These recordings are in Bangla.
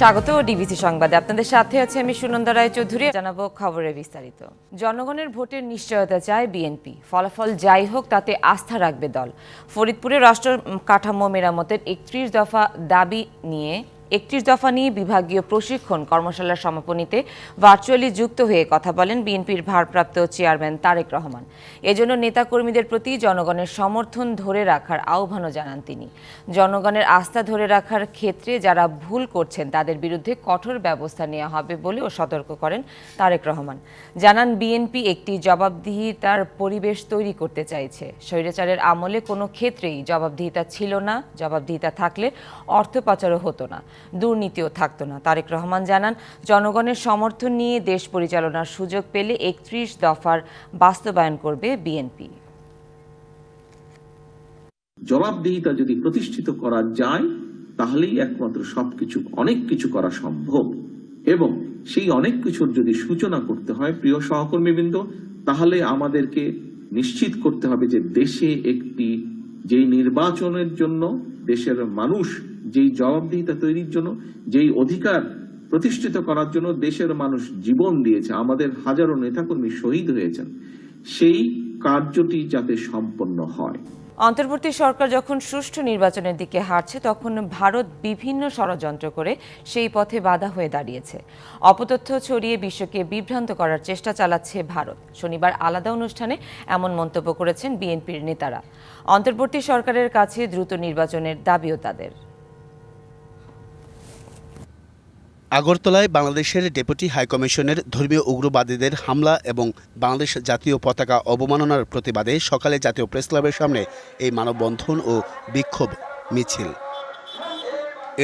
স্বাগত ডিবিসি সংবাদে। আপনাদের সাথে আছে আমি সুনন্দা রায় চৌধুরী জানাব খবরে বিস্তারিত। জনগণের ভোটের নিশ্চয়তা চায় বিএনপি। ফলাফল যাই হোক, তাতে আস্থা রাখবে দল। ফরিদপুরে রাষ্ট্র কাঠামো মেরামতের একত্রিশ দফা দাবি নিয়ে একত্রিশ দফা নিয়ে বিভাগীয় প্রশিক্ষণ কর্মশালার সমাপনীতে ভার্চুয়ালি যুক্ত হয়ে কথা বলেন বিএনপির ভারপ্রাপ্ত চেয়ারম্যান তারেক রহমান। এজন্য নেতাকর্মীদের প্রতি জনগণের সমর্থন ধরে রাখার আহ্বানও জানান তিনি। জনগণের আস্থা ধরে রাখার ক্ষেত্রে যারা ভুল করছেন তাদের বিরুদ্ধে কঠোর ব্যবস্থা নেওয়া হবে বলেও সতর্ক করেন তারেক রহমান। জানান, বিএনপি একটি জবাবদিহিতার পরিবেশ তৈরি করতে চাইছে। স্বৈরাচারের আমলে কোনো ক্ষেত্রেই জবাবদিহিতা ছিল না। জবাবদিহিতা থাকলে অর্থ পাচারও হতো না। দুর্নীতিও থাকতো না। তারেক রহমান জানান, জনগণের সমর্থন নিয়ে দেশ পরিচালনার সুযোগ পেলে একত্রিশ দফার বাস্তবায়ন করবে বিএনপি। জবাবদিহিতা যদি প্রতিষ্ঠিত করা যায়, তাহলেই একমাত্র সবকিছু, অনেক কিছু করা সম্ভব। এবং সেই অনেক কিছুর যদি সূচনা করতে হয়, প্রিয় সহকর্মীবৃন্দ, তাহলে আমাদেরকে নিশ্চিত করতে হবে যে দেশে একটি যেই নির্বাচনের জন্য দেশের মানুষ যেই জবাবদিহিতা তৈরির জন্য, যেই অধিকার প্রতিষ্ঠিত করার জন্য দেশের মানুষ জীবন দিয়েছে, আমাদের হাজারো নেতাকর্মী শহীদ হয়েছেন, সেই কার্যটি যাতে সম্পন্ন হয়। অন্তর্বর্তী সরকার যখন সুষ্ঠু নির্বাচনের দিকে হারছে তখন ভারত বিভিন্ন ষড়যন্ত্র করে সেই পথে বাধা হয়ে দাঁড়িয়েছে। অপতথ্য ছড়িয়ে বিশ্বকে বিভ্রান্ত করার চেষ্টা চালাচ্ছে ভারত। শনিবার আলাদা অনুষ্ঠানে এমন মন্তব্য করেছেন বিএনপির নেতারা। অন্তর্বর্তী সরকারের কাছে দ্রুত নির্বাচনের দাবিও তাদের। আগরতলায় বাংলাদেশের ডেপুটি হাইকমিশনের ধর্মীয় উগ্রবাদীদের হামলা এবং বাংলাদেশ জাতীয় পতাকা অবমাননার প্রতিবাদে সকালে জাতীয় প্রেস ক্লাবের সামনে এই মানববন্ধন ও বিক্ষোভ মিছিল।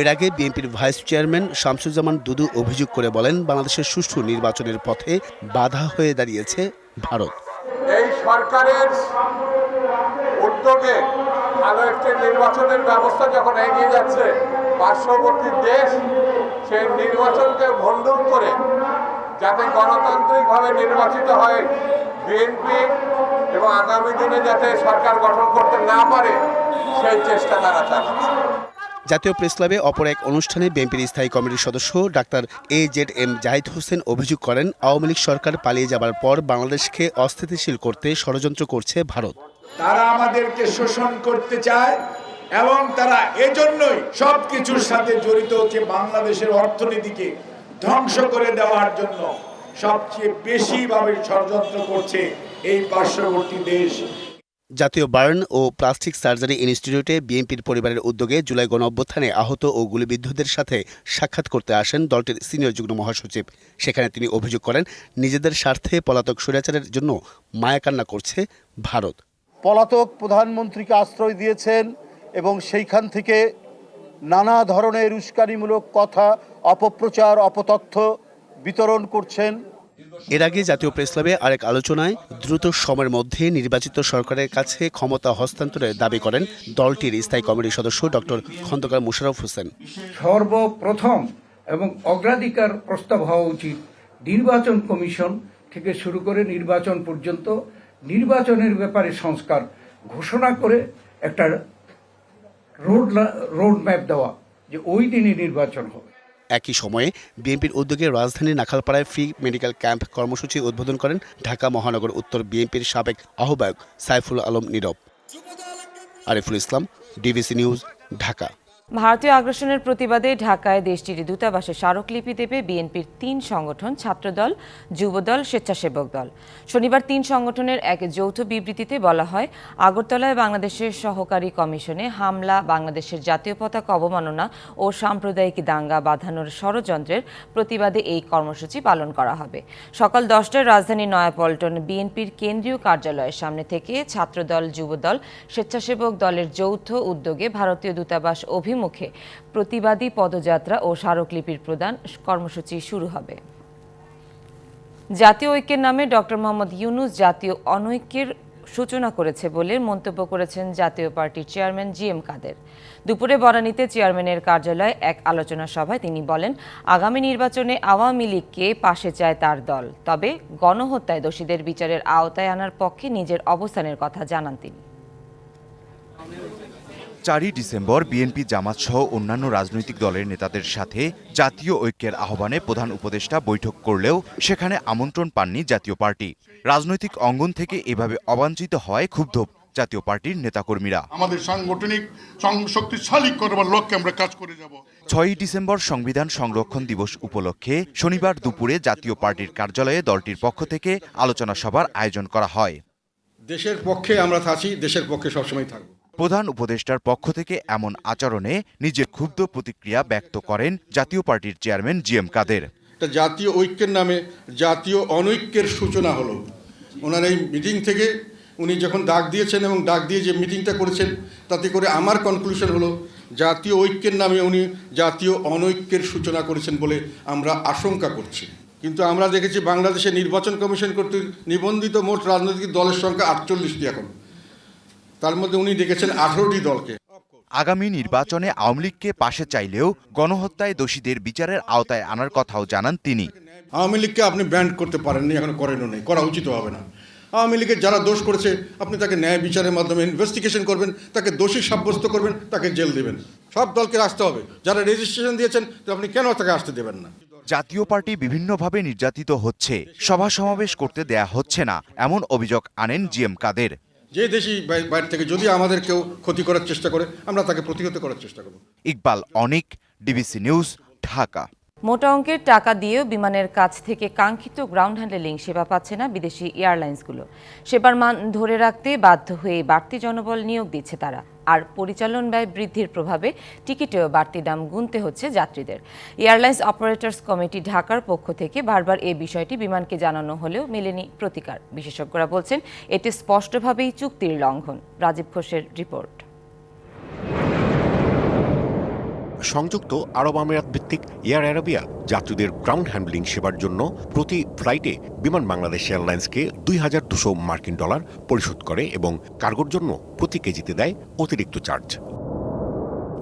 এর আগে বিএনপির ভাইস চেয়ারম্যান শামসুজ্জামান দুদু অভিযোগ করে বলেন, বাংলাদেশের সুষ্ঠু নির্বাচনের পথে বাধা হয়ে দাঁড়িয়েছে ভারত। এই সরকারের উদ্যোগে একটি নির্বাচনের ব্যবস্থা যখন এগিয়ে যাচ্ছে, পার্শ্ববর্তী দেশ সেই নির্বাচনকে ভণ্ডুল করে যাতে গণতান্ত্রিকভাবে নির্বাচিত হয় বিএনপি এবং আগামী দিনে যাতে সরকার গঠন করতে না পারে সেই চেষ্টা তারা চালাচ্ছে। জাতীয় প্রেস ক্লাবে অপর এক অনুষ্ঠানে বিএনপির স্থায়ী কমিটির সদস্য doctor A Z M Zahid Hossain অভিযোগ করেন আওয়ামী লীগ সরকার পালিয়ে যাবার পর বাংলাদেশকে অস্থিতিশীল করতে ষড়যন্ত্র করছে ভারত। তারা আমাদেরকে শোষণ করতে চায় এবং তারা এজন্যই সব কিছুর সাথে জড়িত হচ্ছে বাংলাদেশের অর্থনীতিকে ধ্বংস করে দেওয়ার জন্য। সবচেয়ে বেশিভাবে ষড়যন্ত্র করছে এই পার্শ্ববর্তী দেশ। জাতীয় বার্ন ও প্লাস্টিক সার্জারি ইনস্টিটিউটে বিএনপির পরিবারের উদ্যোগে জুলাই গণ অভ্যুত্থানে আহত ও গুলিবিদ্ধদের সাথে সাক্ষাৎ করতে আসেন দলটির সিনিয়র যুগ্ম মহাসচিব। সেখানে তিনি অভিযোগ করেন নিজেদের স্বার্থে পলাতক স্বৈরাচারের জন্য মায়াকান্না করছে ভারত। পলাতক প্রধানমন্ত্রীকে আশ্রয় দিয়েছেন এবং সেইখান থেকে নানা ধরনের উস্কানিমূলক কথা অপপ্রচার অপতথ্য বিতরণ করছেন। এর আগে জাতীয় প্রেস ক্লাবে আরেক আলোচনায় দ্রুত সময়ের মধ্যে নির্বাচিত সরকারের কাছে ক্ষমতা হস্তান্তরের দাবি করেন দলটির স্থায়ী কমিটির সদস্য ডক্টর খন্দকার মুশারফ হোসেন। সর্বপ্রথম এবং অগ্রাধিকার প্রস্তাব হওয়া উচিত। নির্বাচন কমিশন থেকে শুরু করে নির্বাচন পর্যন্ত নির্বাচনের ব্যাপারে সংস্কার ঘোষণা করে একটা রোড ম্যাপ দেওয়া যে ওই দিনই নির্বাচন হবে। একই সময়ে বিএনপির উদ্যোগে রাজধানীর নাখালপাড়ায় ফ্রি মেডিকেল ক্যাম্প কর্মসূচি উদ্বোধন করেন ঢাকা মহানগর উত্তর বিএনপির সাবেক আহ্বায়ক সাইফুল আলম নীরব। Ariful Islam, DBC news, Dhaka. ভারতীয় আগ্রাসনের প্রতিবাদে ঢাকায় দেশটির দূতাবাসে স্মারকলিপি দেবে বিএনপির তিন সংগঠন, ছাত্রদল, যুবদল, স্বেচ্ছাসেবক দল। শনিবার তিন সংগঠনের এক যৌথ বিবৃতিতে বলা হয়, আগরতলায় বাংলাদেশের সহকারী কমিশনে হামলা, বাংলাদেশের জাতীয় পতাকা অবমাননা ও সাম্প্রদায়িক দাঙ্গা বাঁধানোর ষড়যন্ত্রের প্রতিবাদে এই কর্মসূচি পালন করা হবে। সকাল দশটায় রাজধানী নয়াপল্টন বিএনপির কেন্দ্রীয় কার্যালয়ের সামনে থেকে ছাত্রদল, যুবদল, স্বেচ্ছাসেবক দলের যৌথ উদ্যোগে ভারতীয় দূতাবাস অভিমুখে প্রতিবাদী পদযাত্রা ও স্মারকলিপির প্রদান কর্মসূচি শুরু হবে। জাতীয় ঐক্যের নামে ডক্টর মোহাম্মদ ইউনুস জাতীয় অনৈক্যের সূচনা করেছে বলে মন্তব্য করেছেন জাতীয় পার্টির চেয়ারম্যান জি এম কাদের। দুপুরে বনানীতে চেয়ারম্যানের কার্যালয়ে এক আলোচনা সভায় তিনি বলেন, আগামী নির্বাচনে আওয়ামী লীগকে পাশে চায় তার দল, তবে গণহত্যায় দোষীদের বিচারের আওতায় আনার পক্ষে নিজের অবস্থানের কথা জানান তিনি। চারই ডিসেম্বর বিএনপি জামাত সহ অন্যান্য রাজনৈতিক দলের নেতাদের সাথে জাতীয় ঐক্যের আহ্বানে প্রধান উপদেষ্টা বৈঠক করলেও সেখানে আমন্ত্রণ পাননি জাতীয় পার্টি। রাজনৈতিক অঙ্গন থেকে এভাবে অবাঞ্ছিত হওয়ায় ক্ষুব্ধ জাতীয় পার্টির নেতাকর্মীরা। আমাদের সাংগঠনিক শক্তিশালী করবার লক্ষ্যে আমরা কাজ করে যাব। ছয়ই ডিসেম্বর সংবিধান সংরক্ষণ দিবস উপলক্ষে শনিবার দুপুরে জাতীয় পার্টির কার্যালয়ে দলটির পক্ষ থেকে আলোচনা সভার আয়োজন করা হয়। দেশের পক্ষে আমরা আছি দেশের পক্ষে সবসময় থাকব। প্রধান উপদেষ্টার পক্ষ থেকে এমন আচরণে নিজের ক্ষুব্ধ প্রতিক্রিয়া ব্যক্ত করেন জাতীয় পার্টির চেয়ারম্যান জি এম কাদের। জাতীয় ঐক্যের নামে, জাতীয় অনৈক্যের সূচনা হলো। ওনার এই মিটিং থেকে উনি যখন ডাক দিয়েছেন এবং ডাক দিয়ে যে মিটিংটা করেছেন, তাতে করে আমার কনক্লুশন হলো, জাতীয় ঐক্যের নামে উনি জাতীয় অনৈক্যের সূচনা করেছেন বলে আমরা আশঙ্কা করছি। কিন্তু আমরা দেখেছি বাংলাদেশে নির্বাচন কমিশন কর্তৃক নিবন্ধিত মোট রাজনৈতিক দলের সংখ্যা আটচল্লিশটি এখন। তার মধ্যে উনি ডেকেছেন আঠারোটি দলকে। আগামী নির্বাচনে আওয়ামী লীগকে পাশে চাইলেও গণহত্যায় দোষীদের বিচারের আওতায় আনার কথাও জানান তিনি। আওয়ামী লীগকে আপনি ব্যান্ড করতে পারেননি এখন করেনও নেই করা উচিত হবে না। আওয়ামী লীগের যারা দোষ করেছে আপনি তাকে ন্যায় বিচারের মাধ্যমে ইনভেস্টিগেশন করবেন তাকে দোষী সাব্যস্ত করবেন তাকে জেল দেবেন। সব দলকে আসতে হবে। যারা রেজিস্ট্রেশন দিয়েছেন তো আপনি কেন তাকে আসতে দেবেন না? জাতীয় পার্টি বিভিন্নভাবে নির্যাতিত হচ্ছে সভা সমাবেশ করতে দেয়া হচ্ছে না এমন অভিযোগ আনেন জি এম কাদের। যে দেশি বাইরে থেকে যদি আমাদের কেউ ক্ষতি করার চেষ্টা করে, আমরা তাকে প্রতিহত করার চেষ্টা করব। Iqbal, Anik, DBC news, Dhaka. মোটা অঙ্কের টাকা দিয়েও বিমানের কাছ থেকে কাঙ্ক্ষিত গ্রাউন্ড হ্যান্ডেলিং সেবা পাচ্ছে না বিদেশি এয়ারলাইন্সগুলো। সেবার মান ধরে রাখতে বাধ্য হয়ে বাড়তি জনবল নিয়োগ দিচ্ছে তারা। আর পরিচালন ব্যয় বৃদ্ধির প্রভাবে টিকিটেও বাড়তি দাম গুনতে হচ্ছে যাত্রীদের। এয়ারলাইন্স অপারেটর্স কমিটি ঢাকার পক্ষ থেকে বারবার এ বিষয়টি বিমানকে জানানো হলেও মেলেনি প্রতিকার। বিশেষজ্ঞরা বলছেন, এটি স্পষ্টভাবেই চুক্তির লঙ্ঘন। রাজীব ঘোষের রিপোর্ট। সংযুক্ত আরব আমিরাত ভিত্তিক এয়ার অ্যারাবিয়া যাত্রীদের গ্রাউন্ড হ্যান্ডলিং সেবার জন্য প্রতি ফ্লাইটে বিমান বাংলাদেশ এয়ারলাইন্সকে দুই হাজার দুশো মার্কিন ডলার পরিশোধ করে এবং কার্গোর জন্য প্রতি কেজিতে দেয় অতিরিক্ত চার্জ।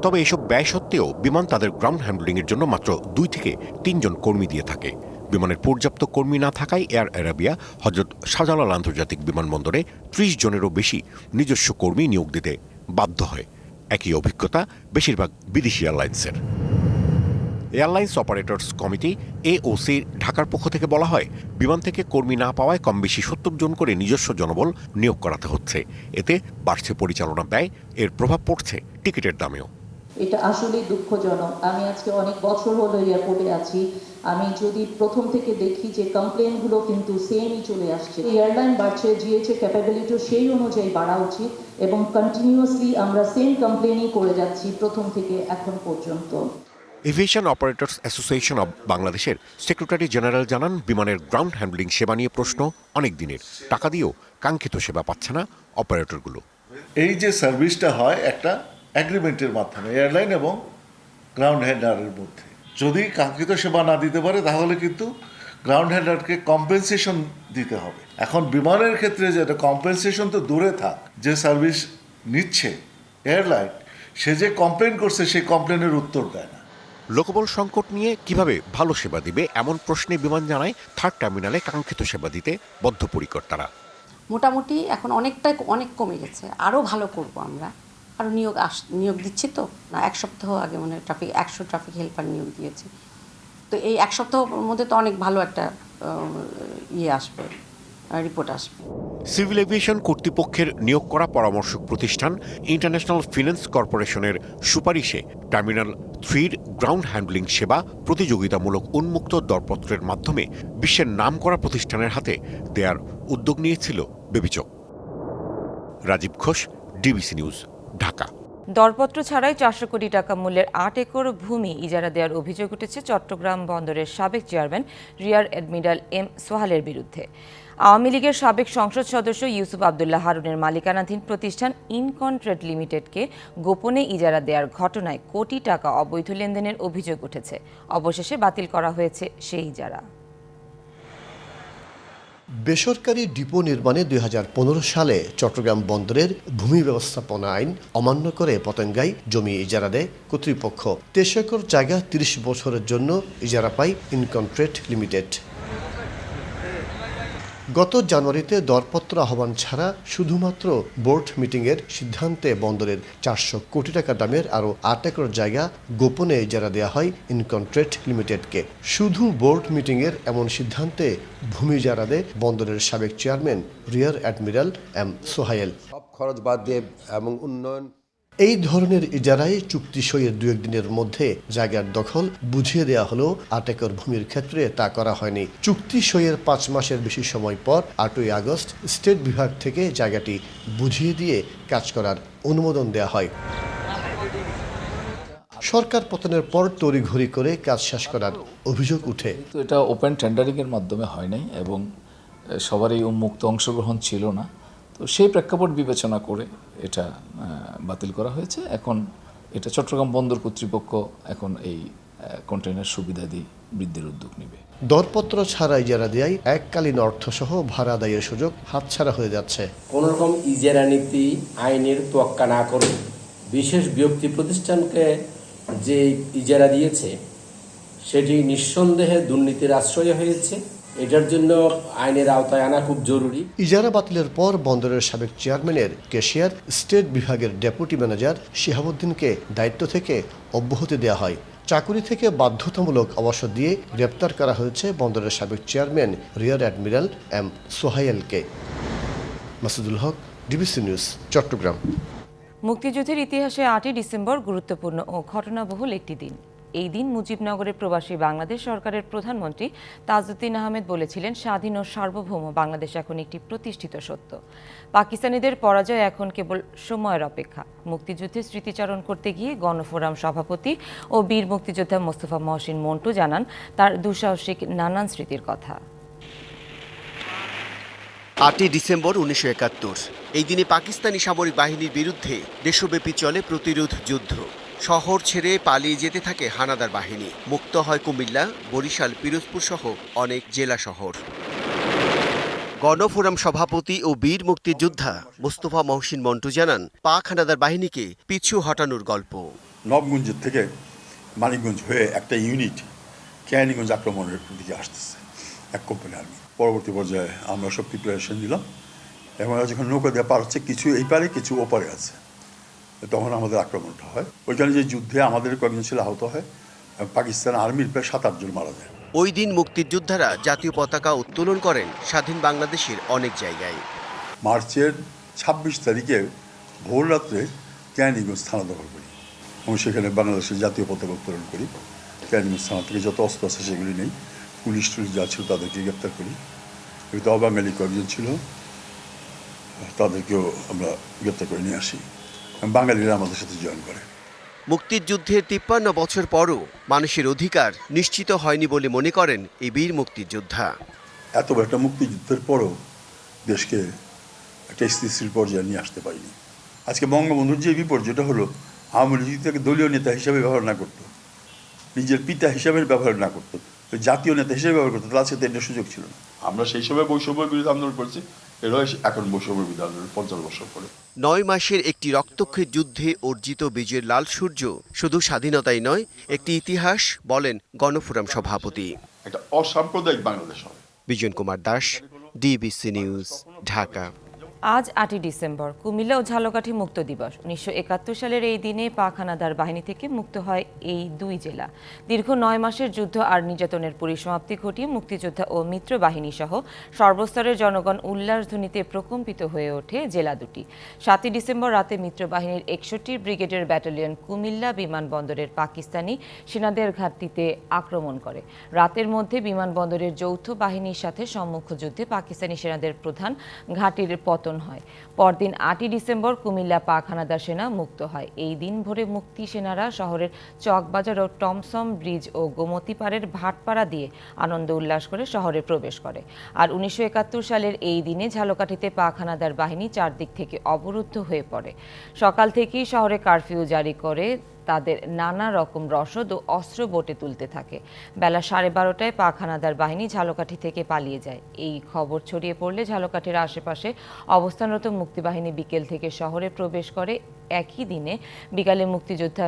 তবে এসব ব্যয় সত্ত্বেও বিমান তাদের গ্রাউন্ড হ্যান্ডলিংয়ের জন্য মাত্র দুই থেকে তিনজন কর্মী দিয়ে থাকে। বিমানের পর্যাপ্ত কর্মী না থাকায় এয়ার অ্যারাবিয়া হজরত শাহজালাল আন্তর্জাতিক বিমানবন্দরে ত্রিশ জনেরও বেশি নিজস্ব কর্মী নিয়োগ দিতে বাধ্য হয়। একই অভিজ্ঞতা বেশিরভাগ বিদেশি এয়ারলাইন্সের। এয়ারলাইন্স অপারেটর্স কমিটি এওসি ঢাকার পক্ষ থেকে বলা হয়, বিমান থেকে কর্মী না পাওয়ায় কম বেশি সত্তর জন করে নিজস্ব জনবল নিয়োগ করাতে হচ্ছে। এতে বাড়ছে পরিচালনা ব্যয়, এর প্রভাব পড়ছে টিকিটের দামেও। এটা আসলেই দুঃখজনক। আমি আজকে অনেক বছর হলো এয়ারপোর্টে আছি। আমি যদি প্রথম থেকে দেখি যে কমপ্লেনগুলো কিন্তু সেমই চলে আসছে। এয়ারলাইন বাড়ছে জিএইচ এর ক্যাপাবিলিটিও সেই অনুযায়ী বাড়া উচিত এবং কন্টিনিউয়াসলি আমরা সেম কমপ্লেনই করে যাচ্ছি প্রথম থেকে এখন পর্যন্ত। এভিয়েশন অপারেটর্স অ্যাসোসিয়েশন অব বাংলাদেশের সেক্রেটারি জেনারেল জানান বিমানের গ্রাউন্ড হ্যান্ডলিং সেবা নিয়ে প্রশ্ন অনেক দিনের। টাকা দিয়েও কাঙ্ক্ষিত সেবা পাচ্ছে না অপারেটরগুলো এই যে সার্ভিসটা হয় একটা অ্যাগ্রিমেন্টের মাধ্যমে এয়ারলাইন এবং গ্রাউন্ড হ্যান্ডারের মধ্যে। যদি কাঙ্ক্ষিত সেবা না দিতে পারে তাহলে কিন্তু গ্রাউন্ড হ্যান্ডারকে কম্পেনসেশন দিতে হবে। এখন বিমানের ক্ষেত্রে যেটা কম্পেনসেশন তো দূরে থাক যে সার্ভিস নিচ্ছে এয়ারলাইন সে যে কমপ্লেন করছে সেই কমপ্লেনের উত্তর দেয় না। লোকবল সংকট নিয়ে কীভাবে ভালো সেবা দিবে এমন প্রশ্নে বিমান জানায় থার্ড টার্মিনালে কাঙ্ক্ষিত সেবা দিতে বদ্ধপরিকর তারা। মোটামুটি এখন অনেকটাই অনেক কমে গেছে আরও ভালো করব আমরা। আরও নিয়োগ আস, নিয়োগ দিচ্ছে তো? না, এক সপ্তাহ আগে মানে ট্রাফিক একশো ট্রাফিক হেল্পার নিয়োগ দিয়েছে। তো এই এক সপ্তাহের মধ্যে তো অনেক ভালো একটা ইয়ে আসবে রিপোর্ট আসবে। সিভিল এভিয়েশন কর্তৃপক্ষের নিয়োগ করা পরামর্শক প্রতিষ্ঠান ইন্টারন্যাশনাল ফিন্যান্স কর্পোরেশনের সুপারিশে টার্মিনাল থ্রির গ্রাউন্ড হ্যান্ডলিং সেবা প্রতিযোগিতামূলক উন্মুক্ত দরপত্রের মাধ্যমে বিশ্বের নামকরা প্রতিষ্ঠানের হাতে দেয়ার উদ্যোগ নিয়েছিল বেবিচক। Rajib Ghosh DBC news Dhaka. দরপত্র ছাড়াই চারশো কোটি টাকা মূল্যের আট একর ভূমি ইজারা দেওয়ার অভিযোগ উঠেছে চট্টগ্রাম বন্দরের সাবেক চেয়ারম্যান রিয়ার অ্যাডমিরাল এম সোহালের বিরুদ্ধে। আওয়ামী লীগের সাবেক সংসদ সদস্য ইউসুফ আবদুল্লাহ হারুনের মালিকানাধীন প্রতিষ্ঠান ইনকন্ট্রেড লিমিটেডকে গোপনে ইজারা দেওয়ার ঘটনায় কোটি টাকা অবৈধ লেনদেনের অভিযোগ উঠেছে। অবশেষে বাতিল করা হয়েছে সেই ইজারা। বেসরকারি ডিপো নির্মাণে দুই হাজার পনেরো সালে চট্টগ্রাম বন্দরের ভূমি ব্যবস্থাপনা আইন অমান্য করে পতেঙ্গায় জমি ইজারা দেয় কর্তৃপক্ষ। তেইশ একর জায়গা তিরিশ বছরের জন্য ইজারা পায় ইনকন্ট্রেট লিমিটেড। গত জানুয়ারিতে দরপত্র আহ্বান ছাড়া শুধুমাত্র বোর্ড মিটিংয়ের সিদ্ধান্তে বন্দরের চারশো কোটি টাকা দামের আরও আট একর জায়গা গোপনে ইজারা দেওয়া হয় ইনকন্ট্রেট লিমিটেডকে। শুধু বোর্ড মিটিংয়ের এমন সিদ্ধান্তে ভূমি ইজারা দেয় বন্দরের সাবেক chairman, rear admiral M Sohail. সব খরচ বাদ দিয়ে এবং উন্নয়ন এই ধরনের ইজারায় চুক্তি সইয়ের দু একদিনের মধ্যে জায়গার দখল বুঝিয়ে দেওয়া হলেও আট একর ভূমির ক্ষেত্রে, তা করা হয়নি। চুক্তি সইয়ের পাঁচ মাসের বেশি সময় পর আটই আগস্ট স্টেট বিভাগ থেকে জায়গাটি বুঝিয়ে দিয়ে কাজ করার অনুমোদন দেওয়া হয়। সরকার পতনের পর তড়িঘড়ি করে কাজ শেষ করার অভিযোগ উঠে। এটা ওপেন টেন্ডারিংয়ের মাধ্যমে হয় নাই এবং সবারই উন্মুক্ত অংশগ্রহণ ছিল না। তো সেই প্রেক্ষাপট বিবেচনা করে এটা বাতিল করা হয়েছে। এখন এটা চট্টগ্রাম বন্দর কর্তৃপক্ষ এখন এই কন্টেনার সুবিধাদি বৃদ্ধির উদ্যোগ নেবে। দরপত্র ছাড়া ইজারা দেয় এককালীন অর্থসহ ভাড়া আদায়ের সুযোগ হাতছাড়া হয়ে যাচ্ছে। কোন রকম ইজারা নীতি আইনের তোয়াক্কা না করে বিশেষ ব্যক্তি প্রতিষ্ঠানকে যে ইজারা দিয়েছে সেটি নিঃসন্দেহে দুর্নীতির আশ্রয় হয়েছে। এটার জন্য আইনের আওতায় আনা খুব জরুরি। ইজারা বাতিলের পর বন্দরের সাবেক চেয়ারম্যানের কেশিয়ার স্টেট বিভাগের ডেপুটি ম্যানেজার শিহাবুদ্দিনকে দায়িত্ব থেকে অব্যাহতি দেওয়া হয়। চাকুরি থেকে বাধ্যতামূলক অবসর দিয়ে গ্রেপ্তার করা হয়েছে বন্দরের সাবেক chairman rear admiral M সোহাইলকে। Masudul Haque DBC news Chattogram. মুক্তিযুদ্ধের ইতিহাসে আটই ডিসেম্বর গুরুত্বপূর্ণ ও ঘটনাবহুল একটি দিন। এই দিন মুজিবনগরের প্রবাসী বাংলাদেশ সরকারের প্রধানমন্ত্রী তাজউদ্দিন আহমেদ বলেছিলেন, স্বাধীন ও সার্বভৌম বাংলাদেশ এখন একটি প্রতিষ্ঠিত সত্য। পাকিস্তানিদের পরাজয় এখন কেবল সময়ের অপেক্ষা। মুক্তিযুদ্ধের স্মৃতিচারণ করতে গিয়ে গণফোরাম সভাপতি ও বীর মুক্তিযোদ্ধা মোস্তফা মহসিন মন্টু জানান, তার দুঃসাহসিক নানান স্মৃতির কথা। আটই ডিসেম্বর উনিশশো একাত্তর। এই দিনে পাকিস্তানি সামরিক বাহিনীর বিরুদ্ধে দেশব্যাপী চলে প্রতিরোধ যুদ্ধ। শহর ছেড়ে পালিয়ে যেতে থাকে হানাদার বাহিনী। মুক্ত হয় কুমিল্লা, বরিশাল, পিরোজপুর সহ অনেক জেলা শহর। গণফোরাম সভাপতি ও বীর মুক্তিযোদ্ধা মোস্তফা মহসিন মন্টু জানান, পাক হানাদার বাহিনীকে পিছু হটানোর গল্প। নবগঞ্জ থেকে মানিকগঞ্জ হয়ে একটা ইউনিট কেরানীগঞ্জ আক্রমণের দিকে আসতেছে, এক কোম্পানি আর্মি পরবর্তী পর্যায়ে আমরা সব প্রিপারেশন নিলাম, এবং যখন নৌকা দিয়ে পার হচ্ছে কিছু এই পারে, কিছু ওপারে আছে। তখন আমাদের আক্রমণটা হয়। ওইখানে যে যুদ্ধে আমাদের কয়েকজন ছেলে আহত হয় পাকিস্তান আর্মির প্রায় সাত আটজন মারা যায়। ওই দিন মুক্তিযোদ্ধারা জাতীয় পতাকা উত্তোলন করেন স্বাধীন বাংলাদেশের অনেক জায়গায়। মার্চের ছাব্বিশ তারিখে ভোর রাত্রে কেরানীগঞ্জ থানা দখল করি এবং সেখানে বাংলাদেশের জাতীয় পতাকা উত্তোলন করি। কেরানীগঞ্জ থানা থেকে যত অস্ত্র আছে সেগুলি নেই। পুলিশ টুলিশ যা ছিল তাদেরকে গ্রেপ্তার করি। এতে অবাঙালি কয়েকজন ছিল তাদেরকেও আমরা গ্রেপ্তার করে নিয়ে আসি। বাঙালিরা আমাদের সাথে জয়েন করে। মুক্তিযুদ্ধের তিপ্পান্ন বছর পরও মানুষের অধিকার নিশ্চিত হয়নি বলে মনে করেন এই বীর মুক্তিযোদ্ধা। এত বড় একটা মুক্তিযুদ্ধের পরও দেশকে একটা স্থিতিশীল পর্যায়ে নিয়ে আসতে পারিনি। আজকে বঙ্গবন্ধুর যে বিপর্যয়টা হলো আওয়ামী লীগ তাকে দলীয় নেতা হিসাবে ব্যবহার না করতো নিজের পিতা হিসাবে ব্যবহার না করতো জাতীয় নেতা হিসেবে ব্যবহার করতো তার সাথে এটা সুযোগ ছিল না। আমরা সেই সময় বৈষম্যের বিরুদ্ধে আন্দোলন করছি। এরাও এখন বৈষম্যের বিরুদ্ধে পঞ্চাশ বছর পরে নয় মাসের একটি রক্তক্ষের যুদ্ধে অর্জিত বিজয়ের লাল সূর্য শুধু স্বাধীনতাই নয় একটি ইতিহাস বলেন গণফোরাম সভাপতি। একটা অসাম্প্রদায়িক বাংলাদেশ হবে। Bijon Kumar Das DBC news Dhaka. আজ আটই ডিসেম্বর, কুমিল্লা ও ঝালকাঠি মুক্ত দিবস। উনিশশো একাত্তর সালের এই দিনে পাখানাদার বাহিনী থেকে মুক্ত হয় এই দুই জেলা। দীর্ঘ নয় মাসের যুদ্ধ আর নির্যাতনের পরিসমাপ্তি ঘটিয়ে মুক্তিযোদ্ধা ও মিত্র বাহিনী সহ সর্বস্তরের জনগণ উল্লাসধ্বনিতে প্রকম্পিত হয়ে ওঠে জেলা দুটি। সাতই ডিসেম্বর রাতে মিত্র বাহিনীর একষট্টি ব্রিগেডের ব্যাটালিয়ন কুমিল্লা বিমানবন্দরের পাকিস্তানি সেনাদের ঘাটতিতে আক্রমণ করে। রাতের মধ্যে বিমানবন্দরের যৌথ বাহিনীর সাথে সম্মুখ যুদ্ধে পাকিস্তানি সেনাদের প্রধান ঘাটির পতন হয়। পরদিন আটই ডিসেম্বর কুমিল্লা পাক হানাদার সেনা মুক্ত হয়। এই দিন ভোরে মুক্তি সেনারা শহরের চকবাজার ও টমসম ব্রিজ ও গোমতী পাড়ের ভাটপাড়া দিয়ে আনন্দ উল্লাস করে শহরে প্রবেশ করে। আর উনিশশো একাত্তর সালের এই দিনে ঝালকাঠিতে পাক হানাদার বাহিনী চারদিক থেকে অবরুদ্ধ হয়ে পড়ে। সকাল থেকেই শহরে কারফিউ জারি করে তাদের নানা রকম রসদ ও অস্ত্র বোটে তুলতে থাকে। বেলা সাড়ে বারোটায় পাখানাদার বাহিনী ঝালকাঠি থেকে পালিয়ে যায়। এই খবর ছড়িয়ে পড়লে ঝালকাঠির আশেপাশে অবস্থানরত মুক্তিবাহিনী বিকেল থেকে শহরে প্রবেশ করে। একই দিনে বিকালে মুক্তিযোদ্ধা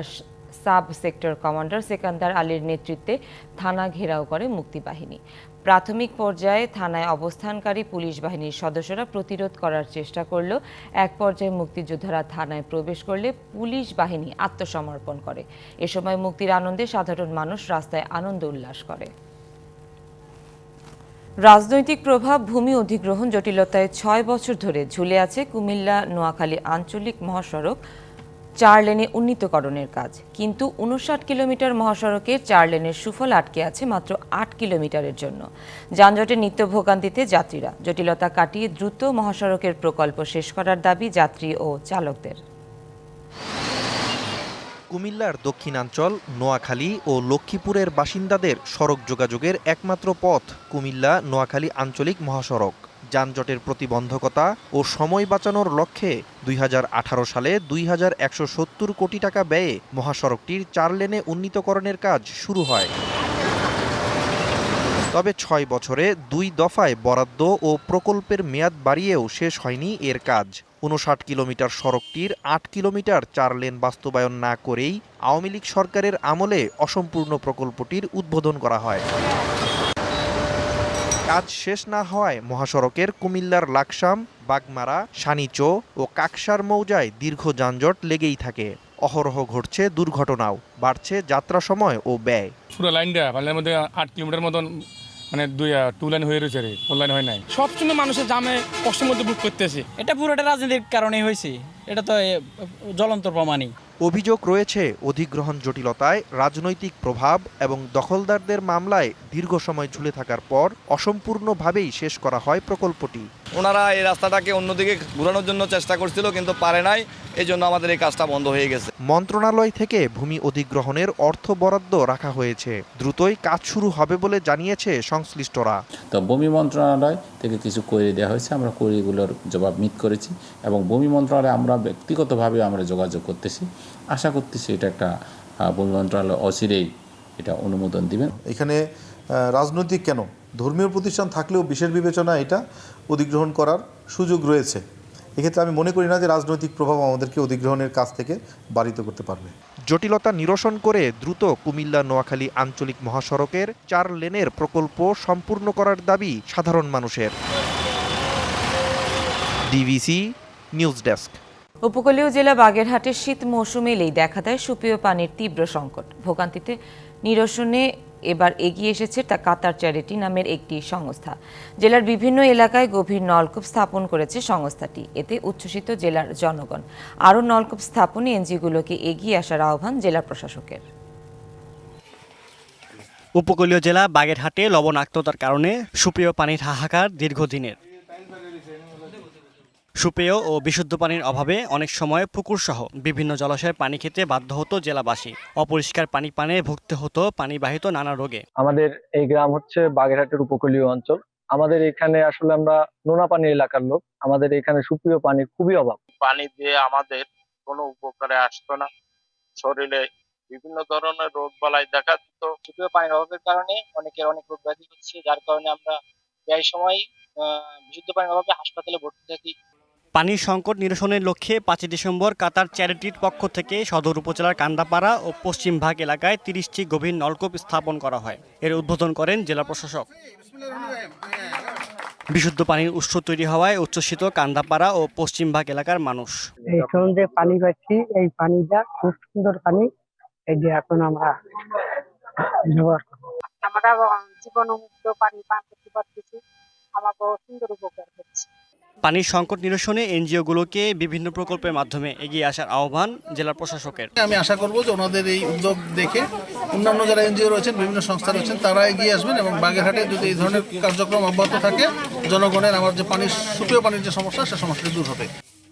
সাব সেক্টর কমান্ডার সেকান্দার আলীর নেতৃত্বে থানা ঘেরাও করে মুক্তিবাহিনী। প্রাথমিক পর্যায়ে থানায় অবস্থানকারী পুলিশ বাহিনীর সদস্যরা প্রতিরোধ করার চেষ্টা করলেও এক পর্যায়ে মুক্তিযোদ্ধারা থানায় প্রবেশ করলে পুলিশ বাহিনী আত্মসমর্পণ করে। এ সময় মুক্তির আনন্দে সাধারণ মানুষ রাস্তায় আনন্দ উল্লাস করে। রাজনৈতিক প্রভাব, ভূমি অধিগ্রহণ, জটিলতায় ছয় বছর ধরে ঝুলে আছে কুমিল্লা, নোয়াখালী আঞ্চলিক মহাসড়ক। চার লেনে উন্নীতকরণের কাজ। কিন্তু উনষাট কিলোমিটার মহাসড়কে চার লেনের সুফল আটকে আছে মাত্র আট কিলোমিটারের জন্য। যানজটে নিত্য ভোগান্তিতে যাত্রীরা। জটিলতা কাটিয়ে দ্রুত মহাসড়কের প্রকল্প শেষ করার দাবি যাত্রী ও চালকদের। কুমিল্লার দক্ষিণাঞ্চল, নোয়াখালী ও লক্ষ্মীপুরের বাসিন্দাদের সড়ক যোগাযোগের একমাত্র পথ কুমিল্লা নোয়াখালী আঞ্চলিক মহাসড়ক। যানজটের প্রতিবন্ধকতা ও সময় বাঁচানোর লক্ষ্যে দুই হাজার আঠারো সালে দুই হাজার একশো সত্তর কোটি টাকা ব্যয়ে মহাসড়কটির চার লেনে উন্নীতকরণের কাজ শুরু হয়। তবে ছয় বছরে দুই দফায় বরাদ্দ ও প্রকল্পের মেয়াদ বাড়িয়েও শেষ হয়নি এর কাজ। উনষাট কিলোমিটার সড়কটির আট কিলোমিটার চার লেন বাস্তবায়ন না করেই আওয়ামী লীগ সরকারের আমলে অসম্পূর্ণ প্রকল্পটির উদ্বোধন করা হয়। কাজ শেষ না হওয়ায় মহাসড়কের কুমিল্লার লাকসাম বাগমারা সানিচো ও কাকসার মৌজায় দীর্ঘ যানজট লেগেই থাকে। অহরহ ঘটছে দুর্ঘটনাও বাড়ছে যাত্রা সময় ও ব্যয়। পুরো লাইনটা লাইনের মধ্যে আট কিলোমিটার মতন মানে দুই টু লাইন হয়ে রয়েছে রে ফোর লাইন হয় নাই। সবসময় মানুষের জামে কষ্টের মধ্যে বুক করতেছে। এটা পুরোটা রাজনীতির কারণে হয়েছে। এটা তো এ, জ্বলন্ত প্রমাণই। অভিযোগ রয়েছে অধিগ্রহণ জটিলতায় রাজনৈতিক প্রভাব এবং দখলদারদের মামলায় দীর্ঘ সময় ঝুলে থাকার পর অসম্পূর্ণভাবেই শেষ করা হয় প্রকল্পটি। ওনারা এই রাস্তাটাকে অন্যদিকে ঘোরানোর জন্য চেষ্টা করছিল কিন্তু পারে নাই। এই জন্য আমাদের এই কাজটা বন্ধ হয়ে গেছে। মন্ত্রণালয় থেকে ভূমি অধিগ্রহণের অর্থ বরাদ্দ রাখা হয়েছে। দ্রুতই কাজ শুরু হবে বলে জানিয়েছে সংশ্লিষ্টরা। তো ভূমি মন্ত্রণালয় থেকে কিছু কোয়েরি দেওয়া হয়েছে আমরা কোয়েরিগুলোর জবাব মিট করেছি এবং ভূমি মন্ত্রণালয়ে আমরা ব্যক্তিগতভাবে আমরা যোগাযোগ করতেছি। আশা করতেছি এটা একটা ভূমি মন্ত্রণালয় অচিরেই এটা অনুমোদন দিবেন। এখানে রাজনৈতিক কেন? ধর্মীয় প্রতিষ্ঠান থাকলেও বিশেষ বিবেচনা এটা অধিগ্রহণ করার সুযোগ রয়েছে। এক্ষেত্রে আমি মনে করি না যে রাজনৈতিক প্রভাব আমাদেরকে অধিগ্রহণের কাছ থেকে বাড়িত করতে পারবে। জটিলতা নিরসন করে দ্রুত কুমিল্লা নোয়াখালী আঞ্চলিক মহাসড়কের চার লেনের প্রকল্প সম্পূর্ণ করার দাবি সাধারণ মানুষের। DBC news desk. উপকূলীয় জেলা বাগেরহাটের শীত মৌসুমে এলেই দেখা দেয় সুপেয় পানির তীব্র সংকট। ভোগান্তিতে নিরসনে এবার এগিয়ে এসেছে তা কাতার চ্যারিটি নামের একটি সংস্থা। জেলার বিভিন্ন এলাকায় গভীর নলকূপ স্থাপন করেছে সংস্থাটি। এতে উচ্ছ্বসিত জেলার জনগণ। আরও নলকূপ স্থাপনে, এনজিওগুলোকে এগিয়ে আসার আহ্বান জেলা প্রশাসকের। উপকূলীয় জেলা বাগেরহাটে লবণাক্ততার কারণে সুপেয় পানির হাহাকার দীর্ঘদিনের। সুপেয় ও বিশুদ্ধ পানির অভাবে অনেক সময় পুকুরসহ বিভিন্ন জলাশয়ের পানি খেতে বাধ্য হতো জেলাবাসী। অপরিষ্কার পানি পানে ভুগতে হতো পানিবাহিত নানা রোগে। আমাদের এই গ্রাম হচ্ছে বাগেরহাটের উপকূলীয় অঞ্চল। আমাদের এখানে আসলে আমরা নোনা পানি এলাকার লোক। আমাদের এখানে সুপ্রিয় পানির খুবই অভাব। পানি দিয়ে আমাদের কোনো উপকারে আসতো না। শরীরে বিভিন্ন ধরনের রোগ বালাই দেখা দিত। সুপেয় পানির অভাবের কারণে অনেকের অনেক রোগ ব্যাধি হচ্ছে যার কারণে আমরা প্রায় সময় বিশুদ্ধ পানির অভাবে হাসপাতালে ভর্তি থাকি। পানির সংকট নিরসনের লক্ষ্যে পাঁচই ডিসেম্বর কাতার চ্যারিটির পক্ষ থেকে সদর উপজেলার কান্দাপাড়া ও পশ্চিম ভাগ এলাকায় তিরিশটি গভীর নলকূপ স্থাপন করা হয়। এর উদ্বোধন করেন জেলা প্রশাসক। বিশুদ্ধ পানির উৎস তৈরি হওয়ায় উচ্ছ্বসিত কান্দাপাড়া ও পশ্চিম ভাগ এলাকার মানুষ। এখন যে পানি পাচ্ছি এই পানিটা খুব সুন্দর পানি এই যে এখন আমরা ব্যবহার আমরা জীবনমুক্ত পানি পান করতে পারতেছি। আমাকে সুন্দর উপকার হচ্ছে পানির সংকট নিরসনে এনজিওগুলোকে বিভিন্ন প্রকল্পের মাধ্যমে এগিয়ে আসার আহ্বান জেলা প্রশাসকের। আমি আশা করব যে ওনাদের এই উদ্যোগ দেখে অন্যান্য যারা এনজিও রয়েছেন বিভিন্ন সংস্থা রয়েছেন তারা এগিয়ে আসবেন এবং বাগেরহাটে যদি এই ধরনের কার্যক্রম অব্যাহত থাকে জনগণের আমার যে পানির সুপেয় পানির যে সমস্যা সে সমস্যাটি দূর হবে।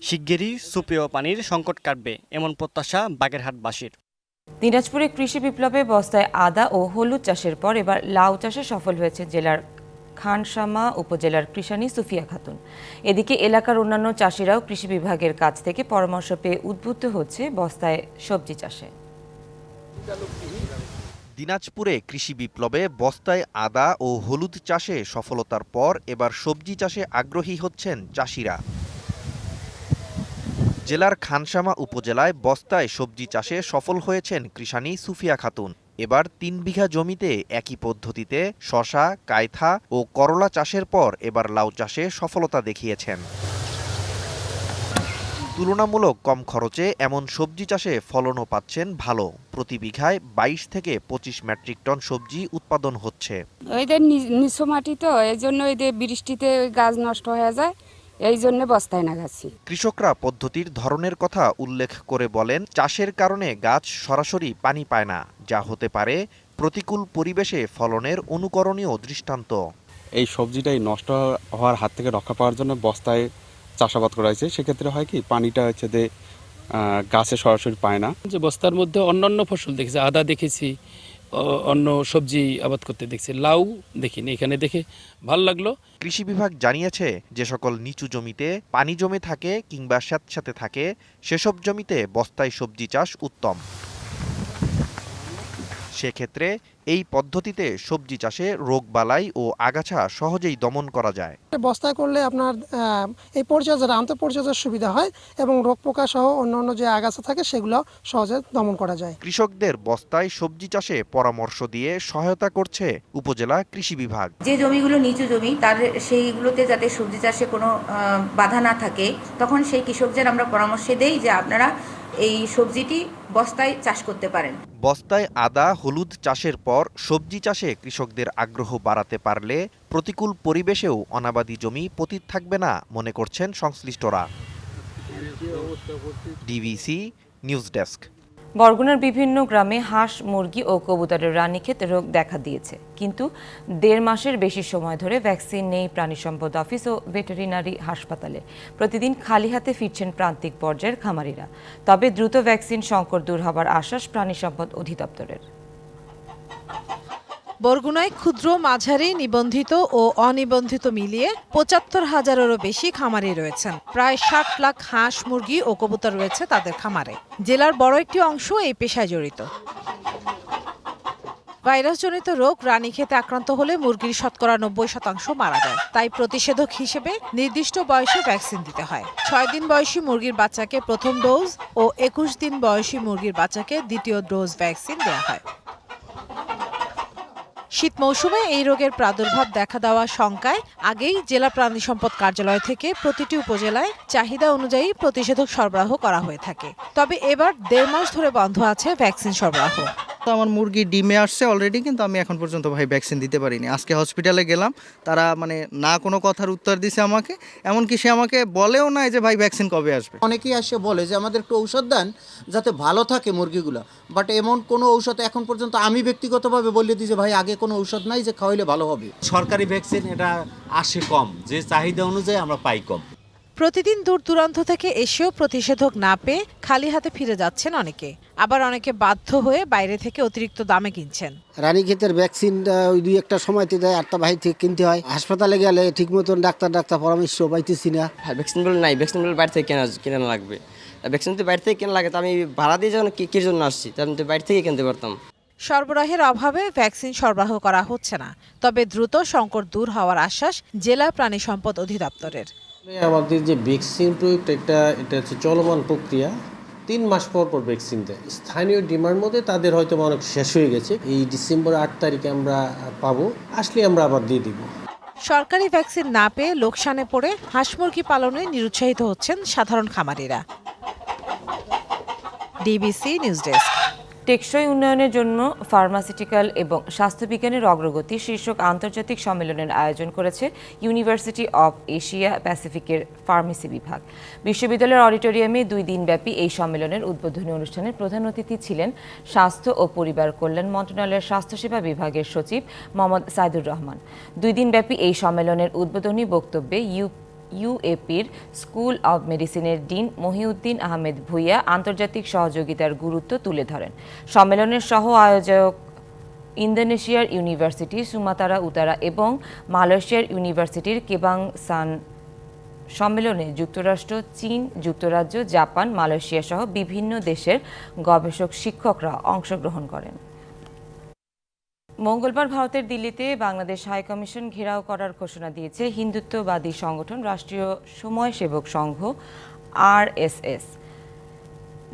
শিগগিরই সুপেয় পানির সংকট কাটবে এমন প্রত্যাশা বাগেরহাটবাসীর। দিনাজপুরে কৃষি বিপ্লবে বস্তায় আদা ও হলুদ চাষের পর এবার লাউ চাষে সফল হয়েছে জেলার খানসামা উপজেলার কৃষানী সুফিয়া খাতুন। এদিকে এলাকার অন্যান্য চাষিরাও কৃষি বিভাগের কাছ থেকে পরামর্শ পেয়ে উদ্বুদ্ধ হচ্ছে বস্তায় সবজি চাষে। দিনাজপুরে কৃষি বিপ্লবে বস্তায় আদা ও হলুদ চাষে সফলতার পর এবার সবজি চাষে আগ্রহী হচ্ছেন চাষিরা। জেলার খানসামা উপজেলায় বস্তায় সবজি চাষে সফল হয়েছেন কৃষানী সুফিয়া খাতুন। এবার তিন বিঘা জমিতে একই পদ্ধতিতে শশা, কায়থা ও করলা চাষের পর এবার লাউ চাষে সফলতা দেখিয়েছেন। তুলনামূলক কম খরচে এমন সবজি চাষে ফলনও পাচ্ছেন ভালো। প্রতি বিঘায় বাইশ থেকে পঁচিশ মেট্রিক টন সবজি উৎপাদন হচ্ছে। ওইদের নিচু মাটি তো এই জন্য ওইদের বৃষ্টিতে গাছ নষ্ট হয়ে যায়। এই জন্য বস্তায় নাগাছি কৃষকরা পদ্ধতির ধরনের কথা উল্লেখ করে বলেন চাষের কারণে গাছ সরাসরি পানি পায় না। যা হতে পারে প্রতিকূল পরিবেশে ফলনের অনুকরণীয় দৃষ্টান্ত। এই সবজিটাই নষ্ট হওয়ার হাত থেকে রক্ষা পাওয়ার জন্য বস্তায় চাষাবাদ করা হয়েছে। সেক্ষেত্রে হয় কি পানিটা হচ্ছে যে গাছে সরাসরি পায় না। যে বস্তার মধ্যে অন্যান্য ফসল দেখেছি আদা দেখেছি অন্য সবজি আবাদ করতে দেখছে। লাউ দেখিনি, এখানে দেখে ভালো লাগল। কৃষি বিভাগ জানিয়েছে যে সকল নিচু জমিতে পানি জমে থাকে কিংবা স্যাঁতস্যাঁতে থাকে, সেসব জমিতে বস্তায় সবজি চাষ উত্তম। সেক্ষেত্রে এই পদ্ধতিতে সবজি চাষে রোগবালাই ও আগাছা সহজেই দমন করা যায়। বস্তায় করলে আপনার এই পরিচর্যার আন্তঃ পরিচর্যার সুবিধা হয় এবং রোগ পোকা সহ অন্যান্য যে আগাছা থাকে সেগুলো সহজে দমন করা যায়। কৃষকদের বস্তায় সবজি চাষে পরামর্শ দিয়ে সহায়তা করছে উপজেলা কৃষি বিভাগ। যে জমিগুলো নিচু জমি তার সেইগুলোতে যাতে সবজি চাষে কোনো বাধা না থাকে তখন সেই কৃষকদের আমরা পরামর্শ দেই যে আপনারা এই সবজিটি বস্তায় চাষ করতে পারেন। বস্তায় আদা হলুদ চাষের পর সবজি চাষে কৃষকদের আগ্রহ বাড়াতে পারলে প্রতিকূল পরিবেশেও অনাবাদি জমি পতিত থাকবে না মনে করছেন সংশ্লিষ্টরা। DBC news desk. বরগুনার বিভিন্ন গ্রামে হাঁস, মুরগি ও কবুতরের রানীক্ষেত রোগ দেখা দিয়েছে। কিন্তু দেড় মাসের বেশি সময় ধরে ভ্যাকসিন নেই প্রাণী সম্পদ অফিস ও ভেটেরিনারি হাসপাতালে। প্রতিদিন খালি হাতে ফিরছেন প্রান্তিক পর্যায়ের খামারিরা। তবে দ্রুত ভ্যাকসিন সংকট দূর হবার আশ্বাস প্রাণী সম্পদ অধিদপ্তরের। বরগুনায় ক্ষুদ্র মাঝারি, নিবন্ধিত ও অনিবন্ধিত মিলিয়ে পঁচাত্তর হাজারেরও বেশি খামারি রয়েছেন। প্রায় ষাট লাখ হাঁস, মুরগি ও কবুতর রয়েছে তাদের খামারে। জেলার বড় একটি অংশ এই পেশায় জড়িত। ভাইরাসজনিত রোগ রানী রানীক্ষেতে আক্রান্ত হলে মুরগির শতকরা নব্বই শতাংশ মারা যায়। তাই প্রতিষেধক হিসেবে নির্দিষ্ট বয়সে ভ্যাকসিন দিতে হয়। ছয় দিন বয়সী মুরগির বাচ্চাকে প্রথম ডোজ ও একুশ দিন বয়সী মুরগির বাচ্চাকে দ্বিতীয় ডোজ ভ্যাকসিন দেওয়া হয়। শীত মৌসুমে এই রোগের প্রাদুর্ভাব দেখা দেওয়া শঙ্কায় আগেই জেলা প্রাণী সম্পদ কার্যালয় থেকে প্রতিটি উপজেলায় চাহিদা অনুযায়ী প্রতিষেধক সরবরাহ করা হয়ে থাকে। তবে এবার দেড় মাস ধরে বন্ধ আছে ভ্যাকসিন সরবরাহ। তো আমার মুরগি ডিমে আসছে অলরেডি কিন্তু আমি এখন পর্যন্ত ভাই ভ্যাকসিন দিতে পারিনি। আজকে হসপিটালে গেলাম তারা মানে না কোনো কথার উত্তর দিছে আমাকে এমনকি সে আমাকে বলেও না যে ভাই ভ্যাকসিন কবে আসবে। অনেকেই এসে বলে যে আমাদের একটু ঔষধ দেন যাতে ভালো থাকে মুরগিগুলো। বাট এমন কোনো ঔষধ এখন পর্যন্ত আমি ব্যক্তিগতভাবে বলে দিই যে ভাই আগে কোনো ঔষধ নাই যে খাওয়াইলে ভালো হবে। সরকারি ভ্যাকসিন এটা আসে কম যে চাহিদা অনুযায়ী আমরা পাই কম। প্রতিদিন দূর দূরান্ত থেকে এসেও প্রতিষেধক না পেয়ে খালি হাতে ফিরে যাচ্ছেন অনেকে। আবার অনেকে বাধ্য হয়ে বাইরে থেকে অতিরিক্ত দামে কিনছেন। রানীক্ষেতের ভ্যাকসিন ওই দুই একটা সময়তে দেয় আটটা বাহির থেকে কিনতে হয়। হাসপাতালে গেলে ঠিক মতন ডাক্তার ডাক্তার পরামর্শ পাইতেছি না। ভ্যাকসিনগুলো নাই ভ্যাকসিনগুলো বাইরে থেকে কেনা কেনা লাগবে। ভ্যাকসিন তো বাইরে থেকে কেনা লাগে তো আমি ভাড়া দিয়ে যখন কি কির জন্য আসছি? তো আমি তো বাইরে থেকে কিনতে পারতাম। সরবরাহের অভাবে ভ্যাকসিন সরবরাহ করা হচ্ছে না তবে দ্রুত সংকট দূর হওয়ার আশ্বাস জেলা প্রাণী সম্পদ অধিদপ্তরের। আমাদের যে ভ্যাকসিন প্রয়োগটা এটা এটা হচ্ছে চলমান প্রক্রিয়া। তিন মাস পর পর ভ্যাকসিন দেয়। স্থানীয় ডিমান্ড মধ্যে তাদের হয়তো অনেক শেষ হয়ে গেছে। এই ডিসেম্বর আট তারিখে আমরা পাবো। আসলে আমরা আবার দিয়ে দিব। সরকারি ভ্যাকসিন না পেয়ে লোকসানে পড়ে হাঁস মুরগি পালনে নিরুৎসাহিত হচ্ছেন সাধারণ খামারিরা। DBC news desk. টেকসই উন্নয়নের জন্য ফার্মাসিউটিক্যাল এবং স্বাস্থ্যবিজ্ঞানের অগ্রগতি শীর্ষক আন্তর্জাতিক সম্মেলনের আয়োজন করেছে ইউনিভার্সিটি অব এশিয়া প্যাসিফিকের ফার্মেসি বিভাগ। বিশ্ববিদ্যালয়ের অডিটোরিয়ামে দুই দিনব্যাপী এই সম্মেলনের উদ্বোধনী অনুষ্ঠানের প্রধান অতিথি ছিলেন স্বাস্থ্য ও পরিবার কল্যাণ মন্ত্রণালয়ের স্বাস্থ্যসেবা বিভাগের সচিব মোহাম্মদ সাইদুর রহমান। দুই দিনব্যাপী এই সম্মেলনের উদ্বোধনী বক্তব্যে ইউ ইউএপির স্কুল অব মেডিসিনের ডিন মহিউদ্দিন আহমেদ ভুইয়া আন্তর্জাতিক সহযোগিতার গুরুত্ব তুলে ধরেন। সম্মেলনের সহ আয়োজক ইন্দোনেশিয়ার ইউনিভার্সিটি সুমাতারা উতারা এবং মালয়েশিয়ার ইউনিভার্সিটির কেবাং সান সম্মেলনে যুক্তরাষ্ট্র, চীন, যুক্তরাজ্য, জাপান, মালয়েশিয়া সহ বিভিন্ন দেশের গবেষক শিক্ষকরা অংশগ্রহণ করেন। মঙ্গলবার ভারতের দিল্লিতে বাংলাদেশ হাই কমিশন ঘেরাও করার ঘোষণা দিয়েছে হিন্দুত্ববাদী সংগঠন, রাষ্ট্রীয় সময় সেবক সংঘ, আরএসএস।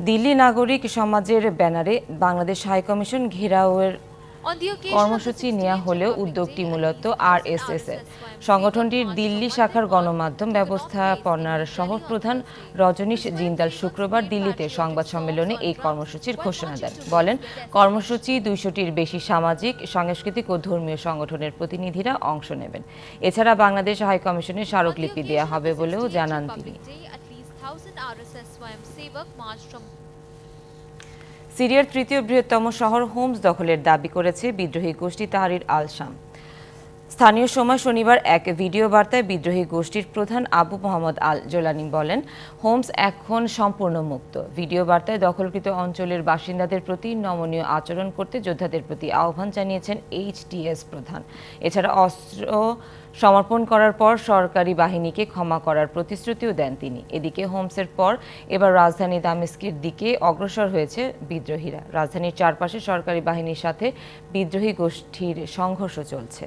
দিল্লি নাগরিক সমাজের ব্যানারে বাংলাদেশ হাই কমিশন ঘেরাওয়ের কর্মসূচি নেওয়া হলেও উদ্যোগটি মূলত আরএসএস এর। সংগঠনটির দিল্লি শাখার গণমাধ্যম ব্যবস্থাপনার শহর প্রধান রজনীশ জিন্দাল শুক্রবার দিল্লিতে সংবাদ সম্মেলনে এই কর্মসূচির ঘোষণা দেন। বলেন কর্মসূচি দুইশোটির বেশি সামাজিক সাংস্কৃতিক ও ধর্মীয় সংগঠনের প্রতিনিধিরা অংশ নেবেন। এছাড়া বাংলাদেশ হাইকমিশনে স্মারকলিপি দেওয়া হবে বলেও জানান তিনি। সিরিয়ার তৃতীয় বৃহত্তম শহর হোমস দখলের দাবি করেছে বিদ্রোহী গোষ্ঠী তাহারির আল শাম স্থানীয় সময় শনিবার এক ভিডিও বার্তায় বিদ্রোহী গোষ্ঠীর প্রধান আবু মোহাম্মদ আল জোলানি বলেন, হোমস এখন সম্পূর্ণ মুক্ত। ভিডিও বার্তায় দখলকৃত অঞ্চলের বাসিন্দাদের প্রতি নমনীয় আচরণ করতে যোদ্ধাদের প্রতি আহ্বান জানিয়েছেন এইচটিএস প্রধান। এছাড়া অস্ত্র সমর্পণ করার পর সরকারি বাহিনীকে ক্ষমা করার প্রতিশ্রুতিও দেন তিনি। এদিকে হোমসের পর এবার রাজধানী দামেস্কের দিকে অগ্রসর হয়েছে বিদ্রোহীরা। রাজধানীর চারপাশে সরকারি বাহিনীর সাথে বিদ্রোহী গোষ্ঠীর সংঘর্ষ চলছে।